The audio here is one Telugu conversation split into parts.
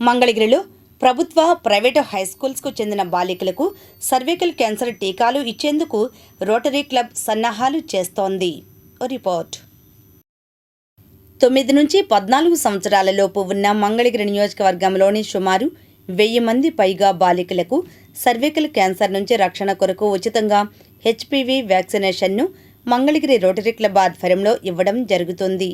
మంగళగిరిలో ప్రభుత్వ ప్రైవేటు హై స్కూల్స్కు చెందిన బాలికలకు సర్వికల్ క్యాన్సర్ టీకాలు ఇచ్చేందుకు రోటరీ క్లబ్ సన్నాహాలు చేస్తోంది. ఓ రిపోర్ట్. తొమ్మిది నుంచి పద్నాలుగు సంవత్సరాలలోపు ఉన్న మంగళగిరి నియోజకవర్గంలోని సుమారు వెయ్యి మంది పైగా బాలికలకు సర్వికల్ క్యాన్సర్ నుంచి రక్షణ కొరకు ఉచితంగా హెచ్పివి వ్యాక్సినేషన్ను మంగళగిరి రోటరీ క్లబ్ ఆధ్వర్యంలో ఇవ్వడం జరుగుతుంది.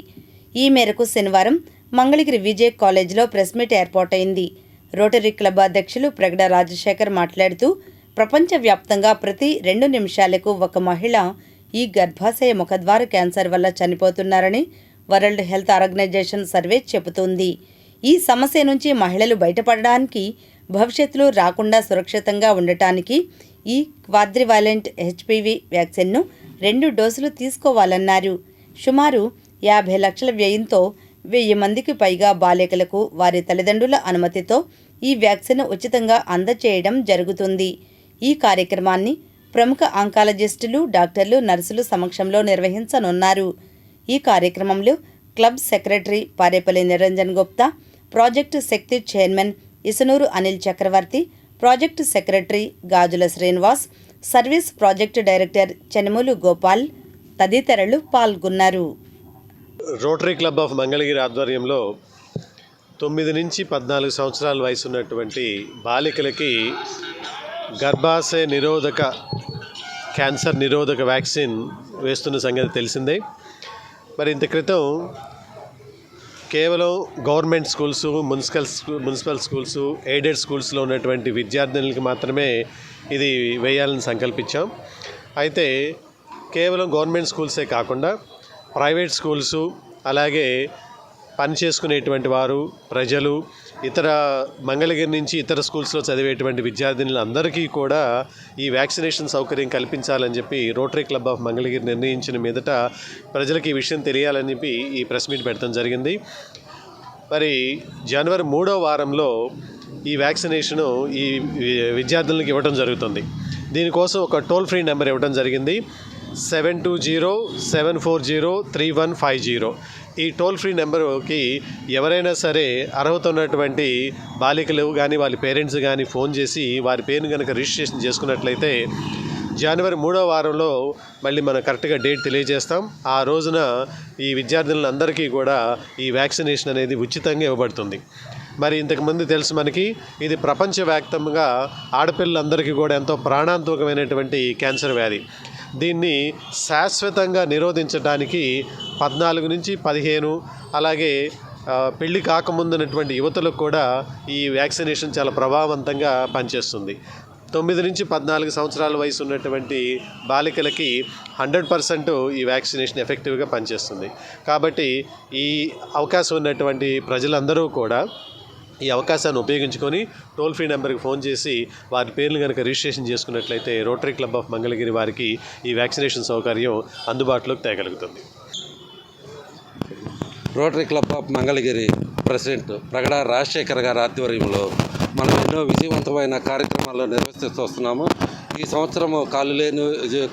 ఈ మేరకు శనివారం మంగళగిరి విజయ్ కాలేజీలో ప్రెస్ మీట్ ఏర్పాటైంది. రోటరీ క్లబ్ అధ్యక్షులు ప్రగడ రాజశేఖర్ మాట్లాడుతూ ప్రపంచవ్యాప్తంగా ప్రతి రెండు నిమిషాలకు ఒక మహిళ ఈ గర్భాశయ ముఖద్వార క్యాన్సర్ వల్ల చనిపోతున్నారని వరల్డ్ హెల్త్ ఆర్గనైజేషన్ సర్వే చెబుతోంది. ఈ సమస్య నుంచి మహిళలు బయటపడడానికి భవిష్యత్తులో రాకుండా సురక్షితంగా ఉండటానికి ఈ క్వాద్రివాలెంట్ హెచ్పివి వ్యాక్సిన్ను రెండు డోసులు తీసుకోవాలన్నారు. సుమారు యాభై లక్షల వ్యయంతో వెయ్యి మందికి పైగా బాలికలకు వారి తల్లిదండ్రుల అనుమతితో ఈ వ్యాక్సిన్ ఉచితంగా అందచేయడం జరుగుతుంది. ఈ కార్యక్రమాన్ని ప్రముఖ ఆంకాలజిస్టులు డాక్టర్లు నర్సులు సమక్షంలో నిర్వహించనున్నారు. ఈ కార్యక్రమంలో club secretary Parepalli Niranjan Gupta project Shakti chairman Isunuru Anil Chakravarthi project secretary Gajula Srinivas service project director Chenamulu Gopal తదితరులు పాల్గొన్నారు. రోటరీ క్లబ్ ఆఫ్ మంగళగిరి ఆధ్వర్యంలో తొమ్మిది నుంచి పద్నాలుగు సంవత్సరాల వయసు ఉన్నటువంటి బాలికలకి గర్భాశయ నిరోధక క్యాన్సర్ నిరోధక వ్యాక్సిన్ వేస్తున్న సంగతి తెలిసిందే. మరి ఇంత క్రితం కేవలం గవర్నమెంట్ స్కూల్స్ మున్సిపల్ స్కూ మున్సిపల్ స్కూల్స్ ఎయిడెడ్ స్కూల్స్లో ఉన్నటువంటి విద్యార్థినులకి మాత్రమే ఇది వేయాలని సంకల్పించాం. అయితే కేవలం గవర్నమెంట్ స్కూల్సే కాకుండా ప్రైవేట్ స్కూల్స్ అలాగే పని చేసుకునేటువంటి వారు ప్రజలు ఇతర మంగళగిరి నుంచి ఇతర స్కూల్స్లో చదివేటువంటి విద్యార్థినులందరికీ కూడా ఈ వ్యాక్సినేషన్ సౌకర్యం కల్పించాలని చెప్పి రోటరీ క్లబ్ ఆఫ్ మంగళగిరి నిర్ణయించిన మీదట ప్రజలకు ఈ విషయం తెలియాలని చెప్పి ఈ ప్రెస్ మీట్ పెట్టడం జరిగింది. మరి జనవరి మూడో వారంలో ఈ వ్యాక్సినేషను ఈ విద్యార్థులకు ఇవ్వడం జరుగుతుంది. దీనికోసం ఒక టోల్ ఫ్రీ నెంబర్ ఇవ్వడం జరిగింది. Seven two zero seven four zero three one five zero. ఈ టోల్ ఫ్రీ నెంబర్కి ఎవరైనా సరే అర్హత ఉన్నటువంటి బాలికలు కానీ వాళ్ళ పేరెంట్స్ కానీ ఫోన్ చేసి వారి పేరును కనుక రిజిస్ట్రేషన్ చేసుకున్నట్లయితే జనవరి మూడో వారంలో మళ్ళీ మనం కరెక్ట్గా డేట్ తెలియజేస్తాం. ఆ రోజున ఈ విద్యార్థులందరికీ కూడా ఈ వ్యాక్సినేషన్ అనేది ఉచితంగా ఇవ్వబడుతుంది. మరి ఇంతకుముందు తెలుసు మనకి ఇది ప్రపంచవ్యాప్తంగా ఆడపిల్లలందరికీ కూడా ఎంతో ప్రాణాంతకమైనటువంటి క్యాన్సర్ వ్యాధి. దీన్ని శాశ్వతంగా నిరోధించడానికి పద్నాలుగు నుంచి పదిహేను అలాగే పెళ్ళి కాకముందున్నటువంటి యువతలకు కూడా ఈ వ్యాక్సినేషన్ చాలా ప్రభావవంతంగా పనిచేస్తుంది. తొమ్మిది నుంచి పద్నాలుగు సంవత్సరాల వయసు ఉన్నటువంటి బాలికలకి హండ్రెడ్ పర్సెంట్ ఈ వ్యాక్సినేషన్ ఎఫెక్టివ్గా పనిచేస్తుంది. కాబట్టి ఈ అవకాశం ఉన్నటువంటి ప్రజలందరూ కూడా ఈ అవకాశాన్ని ఉపయోగించుకొని టోల్ ఫ్రీ నెంబర్కి ఫోన్ చేసి వారి పేర్లు కనుక రిజిస్ట్రేషన్ చేసుకున్నట్లయితే రోటరీ క్లబ్ ఆఫ్ మంగళగిరి వారికి ఈ వ్యాక్సినేషన్ సౌకర్యం అందుబాటులోకి తేగలుగుతుంది. Rotary club of Mangalagiri president Pragada Rajasekhar గారి ఆధ్వర్యంలో మనం ఎన్నో విజయవంతమైన కార్యక్రమాలు నిర్వహిస్తూ వస్తున్నాము. ఈ సంవత్సరము కాళ్ళు లేని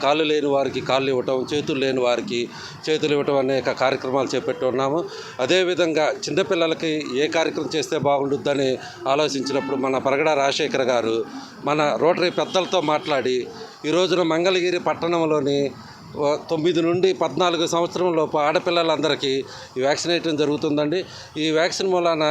కాళ్ళు లేని వారికి కాళ్ళు ఇవ్వటం చేతులు లేని వారికి చేతులు ఇవ్వటం అనేక కార్యక్రమాలు చేపట్టి ఉన్నాము. అదేవిధంగా చిన్నపిల్లలకి ఏ కార్యక్రమం చేస్తే బాగుంటుందని ఆలోచించినప్పుడు మన ప్రగడ రాజశేఖర్ గారు మన రోటరీ పెద్దలతో మాట్లాడి ఈ రోజున మంగళగిరి పట్టణంలోని తొమ్మిది నుండి పద్నాలుగు సంవత్సరం లోపు ఆడపిల్లలందరికీ ఈ జరుగుతుందండి. ఈ వ్యాక్సిన్ మూలాన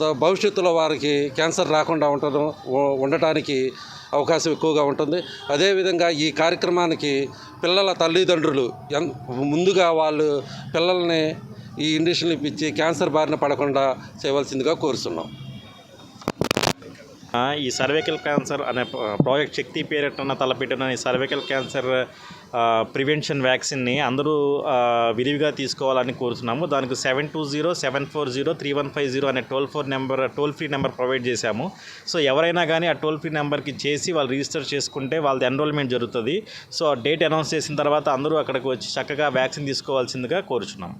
భవిష్యత్తులో వారికి క్యాన్సర్ రాకుండా ఉండటం ఉండటానికి అవకాశం ఎక్కువగా ఉంటుంది. అదేవిధంగా ఈ కార్యక్రమానికి పిల్లల తల్లిదండ్రులు ఎన్ ముందుగా వాళ్ళు పిల్లల్ని ఈ ఇంజక్షన్లు ఇప్పించి క్యాన్సర్ బారిన పడకుండా చేయవలసిందిగా కోరుతున్నాం ఈ సర్వైకల్ క్యాన్సర్ అనే ప్రాజెక్ట్ శక్తి పేరిటన తలపెట్టిన ఈ సర్వైకల్ క్యాన్సర్ ప్రివెన్షన్ వ్యాక్సిన్ని అందరూ విరివిగా తీసుకోవాలని కోరుతున్నాము. దానికి seven two zero seven four zero three one five zero అనే toll four number toll free number provide చేశాము. సో ఎవరైనా కానీ ఆ టోల్ ఫ్రీ నెంబర్కి చేసి వాళ్ళు రిజిస్టర్ చేసుకుంటే వాళ్ళది ఎన్రోల్మెంట్ జరుగుతుంది. సో డేట్ అనౌన్స్ చేసిన తర్వాత అందరూ అక్కడికి వచ్చి చక్కగా వ్యాక్సిన్ తీసుకోవాల్సిందిగా కోరుచున్నాము.